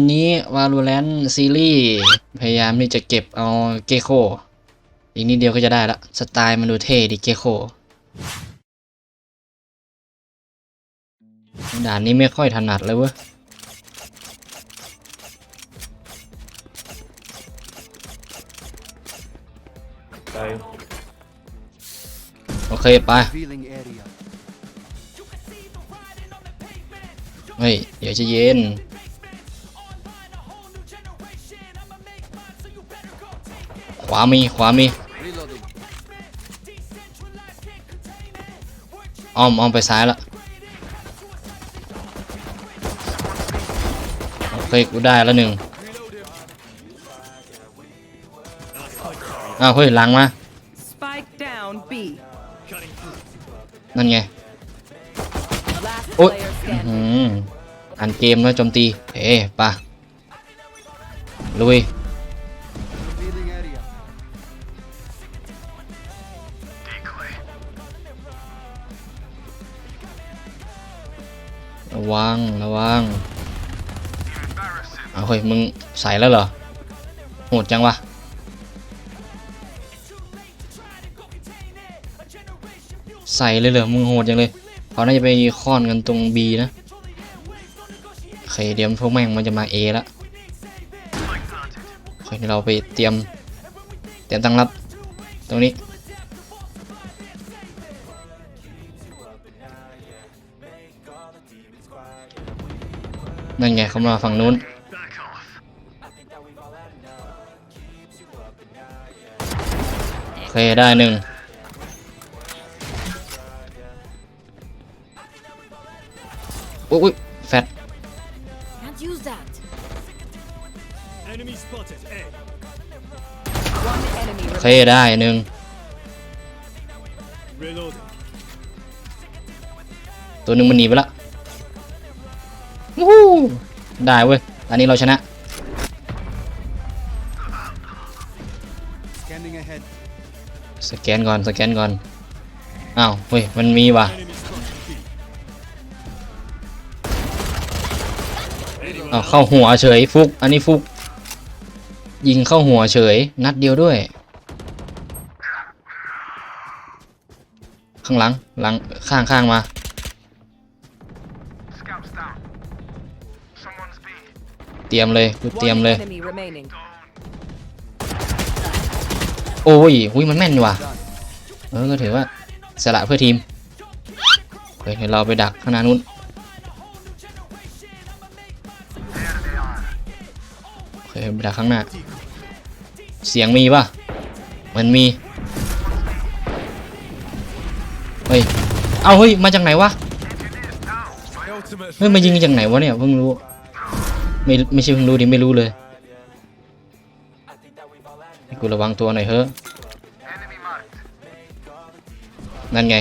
วันนี้ Valorant ซีรีส์พยายามที่จะเก็บเอาเกโค อีกนิดเดียวก็จะได้ละ สไตล์มันดูเท่ดิเกโค ด่านนี้ไม่ค่อยถนัดเลยเว้ยโอเค ไป เฮ้ย เดี๋ยวจะเย็น ขวามีขวามี Reloading. อ้อมอ้อมไปซ้ายละโอเคกูได้แล้วหนึ่งอ้าวเฮ้ยหลังมา Spike down B. นั่นไง Last Ôi. player อื standing. มอ่านเกมแล้วโจมตีเอ๊ะป่ะลุย วังระวังเอาเฮ้ยมึงใส่แล้วเหรอโหดจังวะใส่เลยเหรอมึงโหดจังเลยเขาน่าจะไปค่อนกันตรง B นะโอเคเดี๋ยวพวกแม่งมันจะมา A ละโอเคเดี๋ยเราไปเตรียม เตรียมตั้งรับ ตรงนี้ นั่นไงเขามาฝั่งนู้น โอเค ได้หนึ่งอุ๊ยอุ๊ยแฟด Can't use that. Enemy spotted. A. One enemy โอเค remaining. ได้หนึ่ง Reloading. ตัวหนึ่งมันหนีไปละ วู้ฮู้ได้เว้ยอันนี้เราชนะ Scanning ahead. สแกนก่อนสแกนก่อน อ้าวเฮ้ยมันมีว่ะ Enemy spotted. B. อ้าวเข้าหัวเฉยฟุก อันนี้ฟุก ยิงเข้าหัวเฉย นัดเดียวด้วย ข้างหลังหลังข้างข้างมา เตรียมเลยกูเตรียม One เลย enemy remaining. โอ้ยหุยมันแม่นอยู่ว่ะ เออก็ถือว่าสละเพื่อทีมเฮ้ยเดี๋ยวเราไปดักข้างหน้านู้นโอเคไปดักข้างหน้า เสียงมีป่ะ มันมี เฮ้ย เอาเฮ้ย มาจากไหนวะ เฮ้ย มายิงจากไหนวะเนี่ยเพิ่งรู้ ไม่ไม่ใช่เพิ่งรู้ดิไม่รู้เลยให้กูระวังตัวหน่อยเฮ้อะนั่นไง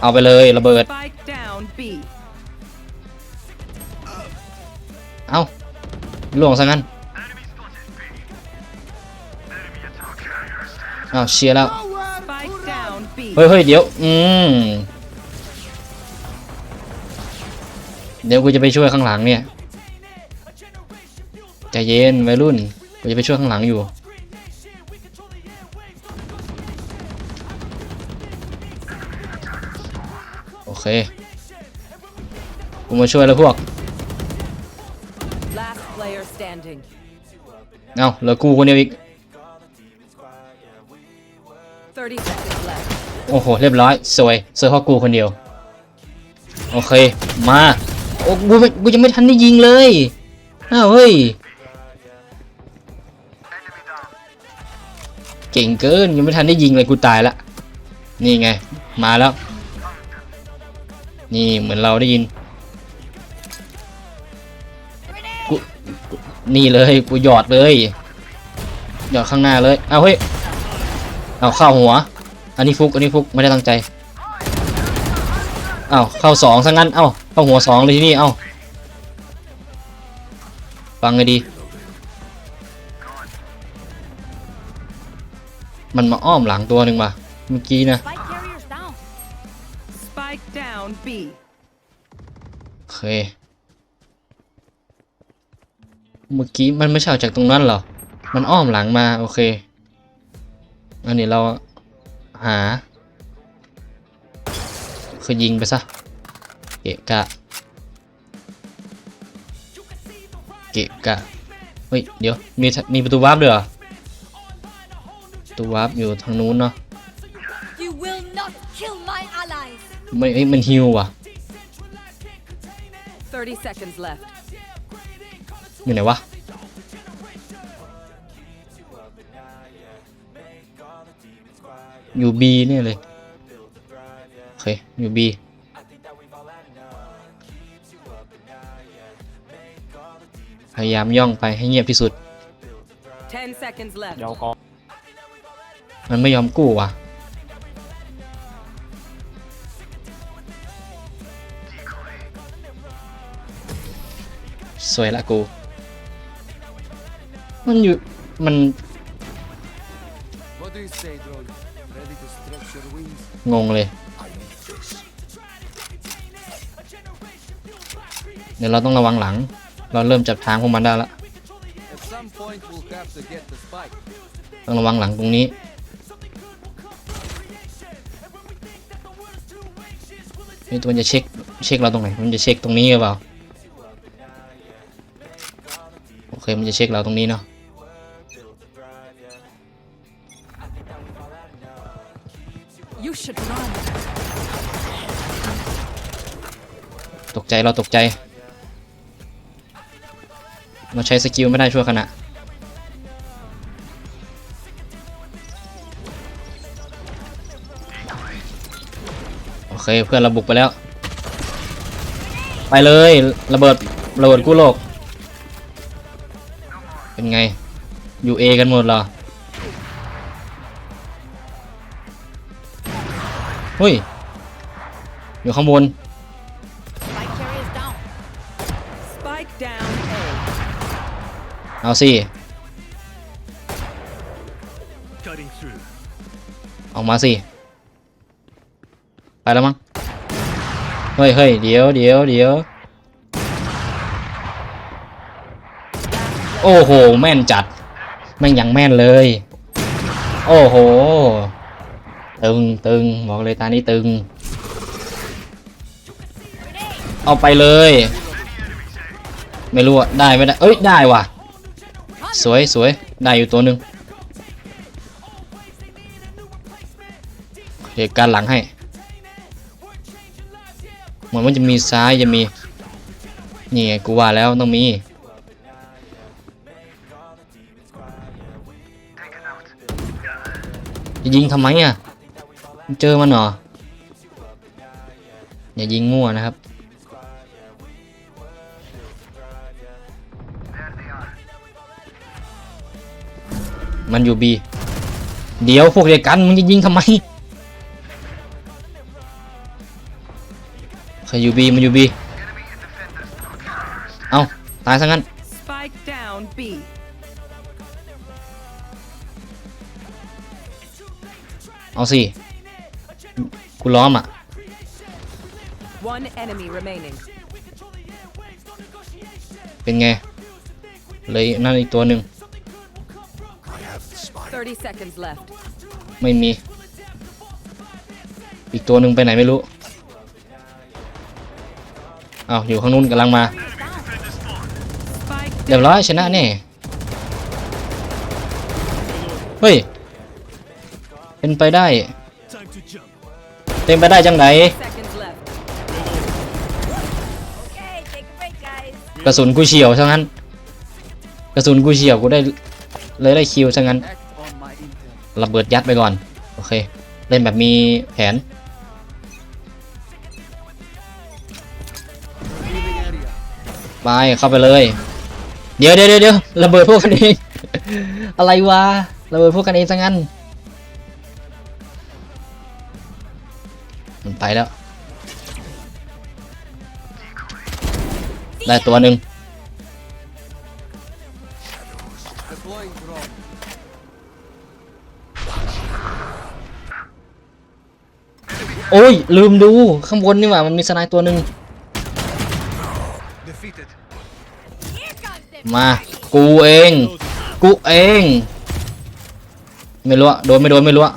เอาไปเลยระเบิด เอาล่วงซะงั้นเอาเชียร์แล้ว เฮ้ยเฮ้ยเดี๋ยว อืม เดี๋ยวกูจะไปช่วยข้างหลังเนี่ยใจเย็นวัยรุ่นกูจะไปช่วยข้างหลังอยู่ โอเค กูมาช่วยแล้วพวก Last player standing. เอาเหลือกูคนเดียวอีก30 seconds left. โอ้โห เรียบร้อย สวย สวยเพราะกูคนเดียว โอเค มา โอ้กูไม่กูยังไม่ทันได้ยิงเลยอ้าวเฮ้ย เก่งเกินยังไม่ทันได้ยิงเลยกูตายละ นี่ไง มาแล้ว นี่เหมือนเราได้ยินกูนี่เลยกูหยอดเลยหยอดข้างหน้าเลยเอาเฮ้ยเอาเข้าหัว อันนี้ฟุกอันนี้ฟุกไม่ได้ตั้งใจเอาเข้าสองซะงั้นเอ้า เข้าหัวสองเลยที่นี่ เอ้า ฟังให้ดี มันมาอ้อมหลังตัวหนึ่งว่ะเมื่อกี้นะ Spike carriers down. Spike down B. เมื่อกี้มันไม่ใช่ออกจากตรงนั้นเหรอ มันอ้อมหลังมาโอเค อันนี้เราหา คือยิงไปซะ เกะกะ เกะกะ เฮ้ย เดี๋ยว มีทมีประตูวาร์ปด้วยเหรอประตูวาร์ปอยู่ทางนู้นเนาะ You will not kill my allies. ไม่เอ้ยมันฮิวว่ะ30 seconds left. อยู่ไหนวะอยู่บีเนี่ยเลย โอเค อยู่บี พยายามย่องไปให้เงียบที่สุด10 seconds left. เดี๋ยวก่อนมันไม่ยอมกู้ว่ะ สวยละกู มันอยู่ มัน What do you say, drone? Ready to stretch your wings? งงเลย เดี๋ยวเราต้องระวังหลัง เราเริ่มจับทางพวกมันได้ละ At some point, we'll have to get the spike. ต้องระวังหลังตรงนี้นี่ตัวมันจะเช็คเช็คเราตรงไหน มันจะเช็คตรงนี้หรือเปล่า โอเค มันจะเช็คเราตรงนี้เนาะ You should run. ตกใจเราตกใจ เราใช้สกิลไม่ได้ชั่วขณะโอเคเพื่อนราบุกไปแล้ว ไปเลยระเบิดระเบิดกู้โลก เป็นไงอยู่เอกันหมดเหรอเฮ้ยอยู่ข้างบน เอาสิ ออกมาสิ ไปแล้วมั้ง เฮ้ยเฮ้ยเดี๋ยวเดี๋ยวเดี๋ยวโอ้โห แม่นจัด แม่งยังแม่นเลย โอ้โห ตึงตึงบอกเลยตานี้ตึง เอาไปเลย ไม่รู้อะได้ไม่ได้ เอ้ย ได้ว่ะ สวยสวยได้อยู่ตัวหนึ่งเดี๋ยวการหลังให้ เหมือนมันจะมีซ้ายจะมี นี่ไงกูว่าแล้วต้องมี จะยิงทำไมอะ เจอมันเหรอ อย่ายิงมั่วนะครับ มันอยู่บีเดี๋ยวพวกเดียวกันมึงจะยิงทำไมใครอยู่บีมันอยู่บีเอาตายซะงั้น Spike down B. เอาสิกูล้อมอะ One enemy remaining. เป็นไงเลยนั่นอีกตัวหนึ่ง 30 seconds left. ไม่มี อีกตัวหนึ่งไปไหนไม่รู้เอาอยู่ข้างนู้นกำลังมา Spike เรียบร้อยชนะแน่เฮ้ย เป็นไปได้ time to jump เป็นไปได้จังได seconds left. Okay, take a break, guys. กระสุนกูเฉียวซะงั้น กระสุนกูเฉียวกูได้เลยได้คิวซะงั้น Act on my intel. ระเบิดยัดไปก่อน โอเค เล่นแบบมีแผน ไป เข้าไปเลยเดี๋ยวเดี๋ยวเดี๋ยวเดี๋ยวระเบิดพวกกันเอง อะไรวะ ระเบิดพวกกันเองซะงั้น มันไปแล้ว ได้ตัวหนึ่ง โอ้ย ลืมดู ข้างบนนี่หว่า มันมีสไนด์ตัวหนึ่งมา กูเอง กูเอง ไม่รู้อะโดนไม่โดนไม่รู้อะ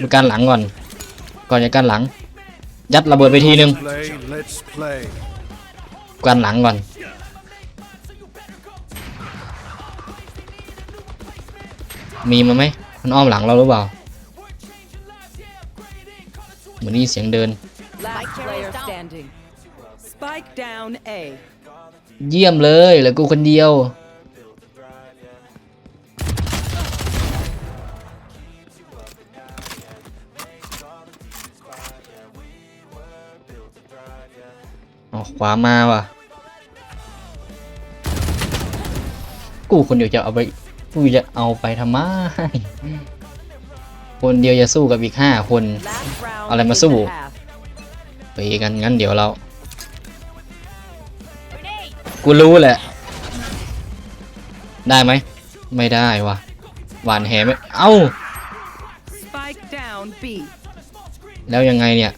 ดูการหลังก่อน ก่อนจะการหลัง ยัดระเบิดไปทีนึง Play, let's play. การหลังก่อน มีมาไหมมันอ้อมหลังเราหรือเปล่า เหมือนได้ยินเสียงเดิน Last player standing. Spike down A. เยี่ยมเลยเหลือกูคนเดียว ออกขวามาว่ะ กูคนเดียวจะเอาไป กูจะเอาไปทำไม คนเดียวจะสู้กับอีกห้าคน Last round. อะไรมา eight สู้ and a half. ไปกันงั้นเดี๋ยวเรา กูรู้แหละ ได้ไหม ไม่ได้วะหวานแหไม่เอ้า Spike down B. แล้วยังไงเนี่ย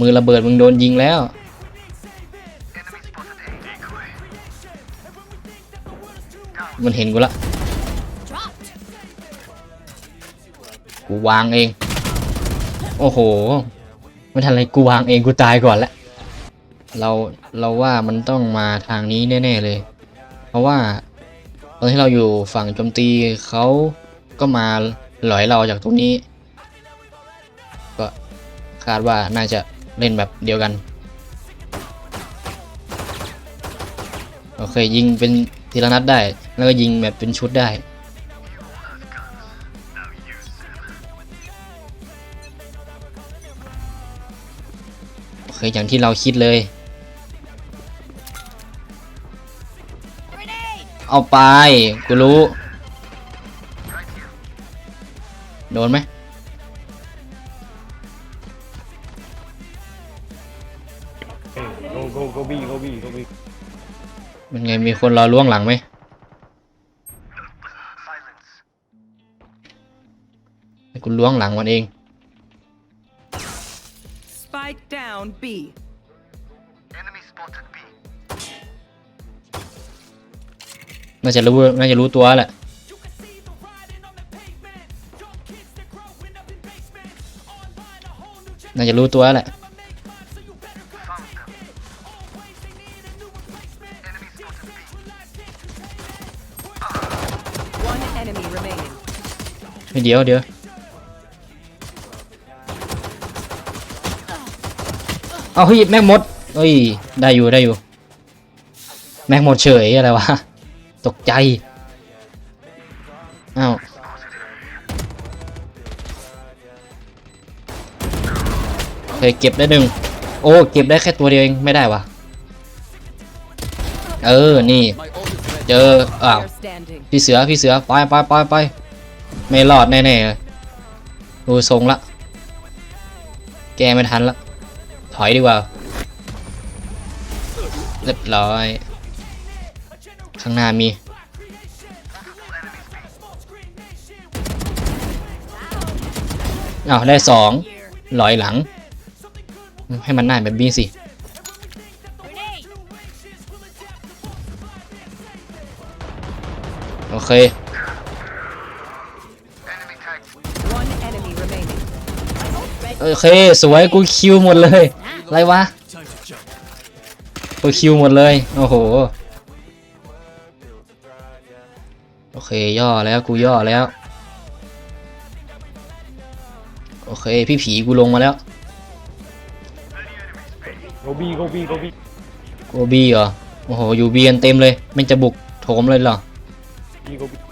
มือระเบิดมึงโดนยิงแล้ว มันเห็นกูละ กูวางเอง โอ้โหไม่ทันไรกูวางเองกูตายก่อนแล้วเราเราว่ามันต้องมาทางนี้แน่ๆเลย เพราะว่าตอนที่เราอยู่ฝั่งโจมตีเขาก็มาหลอยเราจากตรงนี้ ก็คาดว่าน่าจะเล่นแบบเดียวกันโอเคยิงเป็นทีละนัดได้ แล้วก็ยิงแบบเป็นชุดได้ โอเคอย่างที่เราคิดเลย Grenade. เอาไป กูรู้ โดนไหม Go, go, go B, go B, go B. มันไงมีคนรอล่วงหลังไหมให้กูล้วงหลังมันเอง Spike down B. น่าจะรู้น่าจะรู้ตัวแหละ น่าจะรู้ตัวแหละ One enemy remaining. เดี๋ยวเดี๋ยว เอาเฮ้ยแม่งหมดเอ้ย ได้อยู่ได้อยู่ แม่งหมดเฉยอะไรวะ ตกใจ อ้าว เคยเก็บได้หนึ่ง โอ้ เก็บได้แค่ตัวเดียวเอง ไม่ได้วะเออ นี่ เจอ อ้าว พี่เสือ พี่เสือ ไปไปไปไป ไม่รอดแน่ๆเลยดูทรงละ แกไม่ทันละ ถอยดีกว่า เรียบร้อย ข้างหน้ามี อ้าว ได้สองลอยหลัง ให้มันน่าแบบนี้สิ Grenade. โอเค One enemy remaining. โอเค สวย กูคิวหมดเลย อะไรวะ Time to jump. กูคิวหมดเลย โอ้โห โอเคย่อแล้วกูย่อแล้ว โอเค พี่ผีกูลงมาแล้ว Go B, go B, go B. โกบีเหรอ โอ้โห อยู่เบียนเต็มเลยมันจะบุกโถมเลยเหรอ B, go B.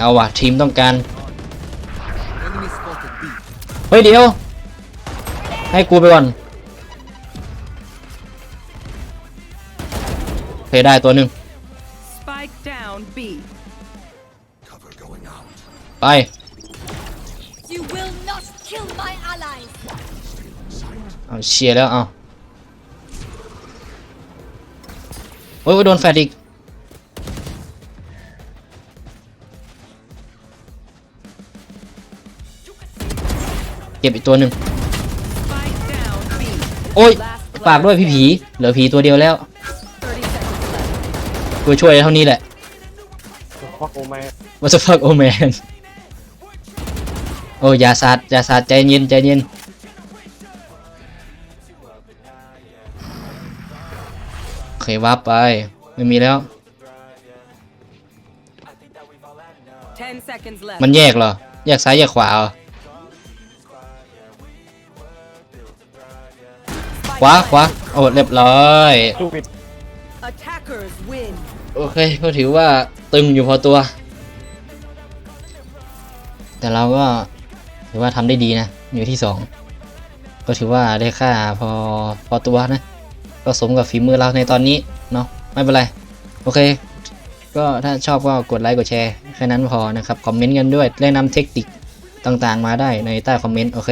เอาว่ะทีมต้องการ Enemy spotted B. เฮ้ยเดี๋ยว ให้กูไปก่อนโอเคได้ตัวหนึ่ง Spike down B. Cover going out. ไป You will not kill my allies. เอาเชียร์แล้วเอาโอ้ยโดนแฟดอีก เก็บอีกตัวหนึ่ง Spike down B. โอ้ย Last ฝากด้วยพี่ผี เหลือผีตัวเดียวแล้ว30 seconds left. กูช่วยเท่านี้แหละฟักโอแม่ What the fuck oh man โอ้ยอย่าสาดอย่าสาดใจเย็นใจเย็นโอเควับไป ไม่มีแล้ว10 seconds left. มันแยกเหรอ แยกซ้ายแยกขวาเหรอ ขวาขวาโอ้เรียบร้อยสู้ปิด Attackers win. โอเคก็ถือว่าตึงอยู่พอตัว แต่เราก็ถือว่าทำได้ดีนะ อยู่ที่สองก็ถือว่าได้ค่าพอพอตัวนะก็สมกับฝีมือเราในตอนนี้เนาะไม่เป็นไร โอเค ก็ถ้าชอบก็กดไลค์กดแชร์แค่นั้นพอนะครับ คอมเมนต์กันด้วยแนะนำเทคนิคต่างๆมาได้ในใต้คอมเมนต์ โอเค